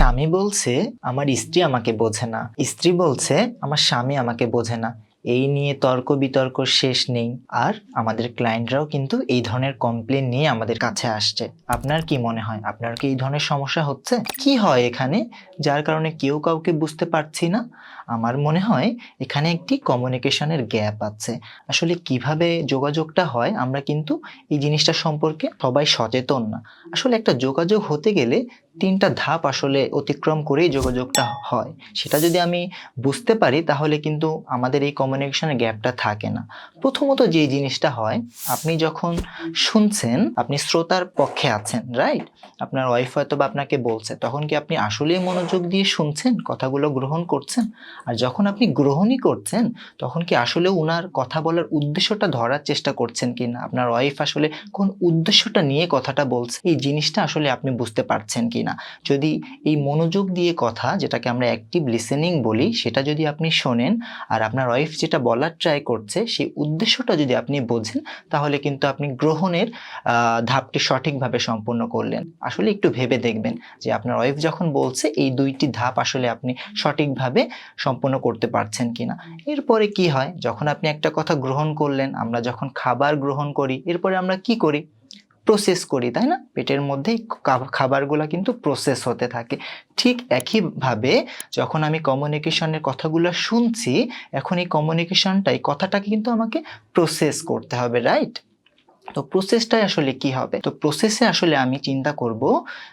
স্বামী বলছে, আমার স্ত্রী আমাকে বোঝে না। স্ত্রী বলছে, আমার স্বামী আমাকে বোঝে না। এই নিয়ে তর্ক বিতর্ক শেষ নেই। আর আমাদের ক্লায়েন্টরাও কিন্তু এই ধরনের কমপ্লেন নিয়ে আমাদের কাছে আসছে। আপনার কি মনে হয়? আপনার কি এই ধরনের সমস্যা হচ্ছে? কি হয় এখানে? যার কারণে কেউ কাউকে বুঝতে পারছি না। আমার মনে হয় এখানে একটি কমিউনিকেশনের গ্যাপ আছে। আসলে কীভাবে যোগাযোগটা হয় আমরা কিন্তু এই জিনিসটা সম্পর্কে সবাই সচেতন না। আসলে একটা যোগাযোগ হতে গেলে তিনটা ধাপ আসলে অতিক্রম করেই যোগাযোগটা হয়। সেটা যদি আমি বুঝতে পারি তাহলে কিন্তু আমাদের এই কমিউনিকেশনের গ্যাপটা থাকে না। প্রথমত যে জিনিসটা হয়, আপনি যখন শুনছেন, আপনি শ্রোতার পক্ষে আছেন রাইট আপনার ওয়াইফ হয়তো বা আপনাকে বলছে, তখন কি আপনি আসলেই মনোযোগ দিয়ে শুনছেন? কথাগুলো গ্রহণ করছেন? আর যখন আপনি গ্রহণই করছেন, তখন কি আসলে উনার কথা বলার উদ্দেশ্যটা ধরার চেষ্টা করছেন কি না আপনার ওয়াইফ আসলে কোন উদ্দেশ্যটা নিয়ে কথাটা বলছে? এই জিনিসটা আসলে আপনি বুঝতে পারছেন কি না যদি এই মনোযোগ দিয়ে কথা, যেটাকে আমরা অ্যাক্টিভ লিসেনিং বলি, সেটা যদি আপনি শোনেন আর আপনার ওয়াইফ যেটা বলার ট্রাই করছে, সেই উদ্দেশ্যটা যদি আপনি বোঝেন, তাহলে কিন্তু আপনি গ্রহণের ধাপটি সঠিকভাবে সম্পন্ন করলেন। আসলে একটু ভেবে দেখবেন যে আপনার ওয়াইফ যখন বলছে, এই দুইটি ধাপ আসলে আপনি সঠিকভাবে সম্পন্ন করতে পারছেন কিনা। এরপরে কি হয়? যখন আপনি একটা কথা গ্রহণ করলেন, আমরা যখন খাবার গ্রহণ করি, এরপরে আমরা কি করি? প্রসেস করি, তাই না? পেটের মধ্যেই খাবারগুলো কিন্তু প্রসেস হতে থাকে। ঠিক একইভাবে যখন আমি কমিউনিকেশনের কথাগুলো শুনছি, এখন এই কমিউনিকেশনটাই কথাটাকে কিন্তু আমাকে প্রসেস করতে হবে রাইট তো প্রসেসটাই আসলে কি হবে? তো প্রসেসে আসলে আমি চিন্তা করব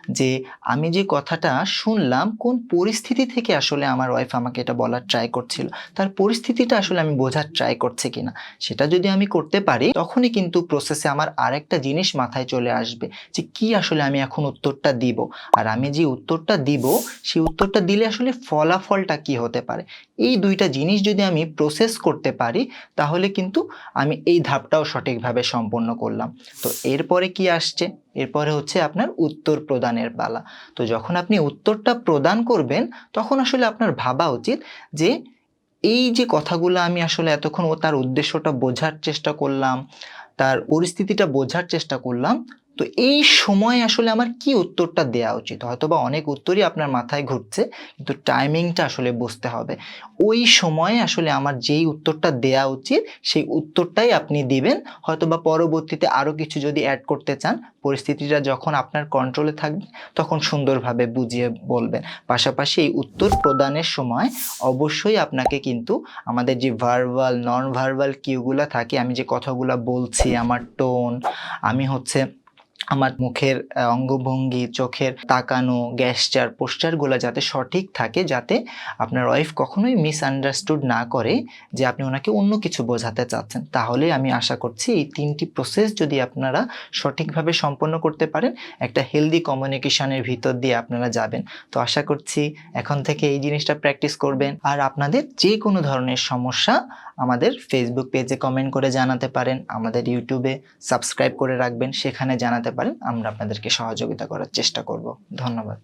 যে আমি যে কথাটা শুনলাম, কোন পরিস্থিতি থেকে আসলে আমার ওয়াইফ আমাকে এটা বলার ট্রাই করছিল? তার পরিস্থিতিটা আসলে আমি বোঝার ট্রাই করছে কিনা? সেটা যদি আমি করতে পারি, তখনই কিন্তু প্রসেসে আমার আরেকটা জিনিস মাথায় চলে আসবে যে কি আসলে আমি এখন উত্তরটা দিব? আর আমি যে উত্তরটা দিব, সেই উত্তরটা দিলে আসলে ফলাফলটা কি হতে পারে? এই দুইটা জিনিস যদি আমি প্রসেস করতে পারি, তাহলে কিন্তু আমি এই ধাপটাও সঠিকভাবে সম্পন্ন করলাম। তো এরপরে কি আসছে? এরপরে হচ্ছে আপনার উত্তর প্রদানের পালা। তো যখন আপনি উত্তরটা প্রদান করবেন, তখন আসলে আপনার ভাবা উচিত যে এই যে কথাগুলো আমি আসলে এতক্ষণ ও তার উদ্দেশ্যটা বোঝার চেষ্টা করলাম, তার পরিস্থিতিটা বোঝার চেষ্টা করলাম তো এই সময় আসলে আমার কি উত্তরটা দেওয়া উচিত? হয়তোবা অনেক উত্তরই আপনার মাথায় ঘুরছে, কিন্তু টাইমিংটা আসলে বুঝতে হবে। ওই সময়ে আসলে আমার যেই উত্তরটা দেওয়া উচিত, সেই উত্তরটাই আপনি দিবেন। হয়তোবা পরবর্তীতে আরও কিছু যদি অ্যাড করতে চান, পরিস্থিতিটা যখন আপনার কন্ট্রোলে থাকবে, তখন সুন্দরভাবে বুঝিয়ে বলবেন। পাশাপাশি এই উত্তর প্রদানের সময় অবশ্যই আপনাকে কিন্তু আমাদের যে ভার্বাল নন ভার্বাল কিউগুলো থাকে, আমি যে কথাগুলো বলছি, আমার টোন আমি হচ্ছে আমার মুখের অঙ্গভঙ্গি, চোখের তাকানো গ্যাসচার পোস্টারগুলো যাতে সঠিক থাকে, যাতে আপনার ওয়াইফ কখনোই মিসআন্ডারস্টুড না করে যে আপনি ওনাকে অন্য কিছু বোঝাতে চাচ্ছেন। তাহলে আমি আশা করছি এই তিনটি প্রসেস যদি আপনারা সঠিকভাবে সম্পন্ন করতে পারেন, একটা হেলদি কমিউনিকেশনের ভিতর দিয়ে আপনারা যাবেন। তো আশা করছি এখন থেকে এই জিনিসটা প্র্যাকটিস করবেন। আর আপনাদের যে কোনো ধরনের সমস্যা আমাদের ফেসবুক পেজে কমেন্ট করে জানাতে পারেন। আমাদের ইউটিউবে সাবস্ক্রাইব করে রাখবেন। সেখানে জানাতে পারেন আমরা আপনাদেরকে সহযোগিতা করার চেষ্টা করব। ধন্যবাদ।